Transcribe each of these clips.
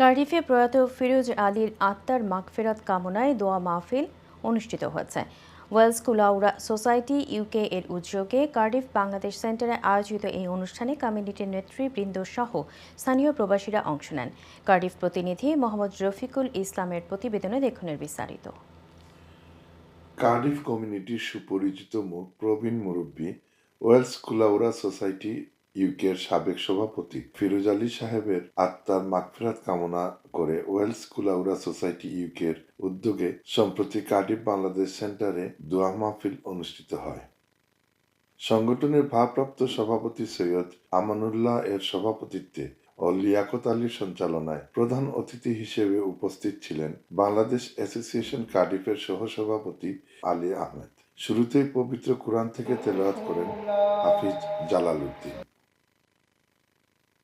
কার্ডিফে প্রয়াত ফিরোজ আলীর আত্মার মাগফেরাত কামনায় দোয়া মাহফিল অনুষ্ঠিত হয়েছে। ওয়েলস কুলাউরা সোসাইটি ইউকে এর উদ্যোগে কার্ডিফ বাংলাদেশ সেন্টারে আয়োজিত এই অনুষ্ঠানে কমিউনিটির নেতৃবৃন্দ সহ স্থানীয় প্রবাসীরা অংশ নেন। কার্ডিফ প্রতিনিধি মোহাম্মদ রফিকুল ইসলামের প্রতিবেদনে দেখুনের বিস্তারিত। কার্ডিফ কমিউনিটির সুপরিচিত মুখ প্রবীণ মুরব্বী ওয়েলস কুলাউরা সোসাইটি ইউকের সাবেক সভাপতি ফিরোজ আলী সাহেবের আত্মার মাগফিরাত কামনা করে ওয়েলস কুলাউরা সোসাইটি ইউকের উদ্যোগে সম্প্রতি কার্ডিফ বাংলাদেশ সেন্টারে দোয়া মাহফিল অনুষ্ঠিত হয়। সংগঠনের ভারপ্রাপ্ত সভাপতি সৈয়দ আমানুল্লাহ এর সভাপতিত্বে ও লিয়াকত আলীর সঞ্চালনায় প্রধান অতিথি হিসেবে উপস্থিত ছিলেন বাংলাদেশ অ্যাসোসিয়েশন কার্ডিফের সহসভাপতি আলী আহমেদ। শুরুতেই পবিত্র কোরআন থেকে তেলাওয়াত করেন হাফিজ জালাল উদ্দিন।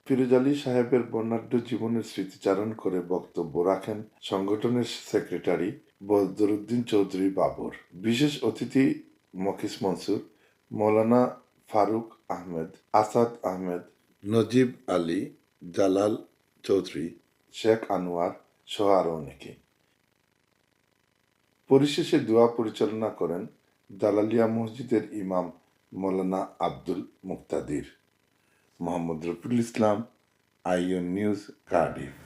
ফিরোজ আলী সাহেবের বর্ণাঢ্য জীবনের স্মৃতিচারণ করে বক্তব্য রাখেন সংগঠনের সেক্রেটারি বদরুদ্দিন চৌধুরী বাবর। বিশেষ অতিথি মকিস মনসুর, মৌলানা ফারুক আহমেদ, আসাদ আহমেদ, নজিব আলী, জালাল চৌধুরী, শেখ আনোয়ার সহ আরও অনেকে। পরিশেষে দোয়া পরিচালনা করেন দালালিয়া মসজিদের ইমাম Maulana Abdul Muktadir. Mohammad Rafiqul Islam IN news Cardiff.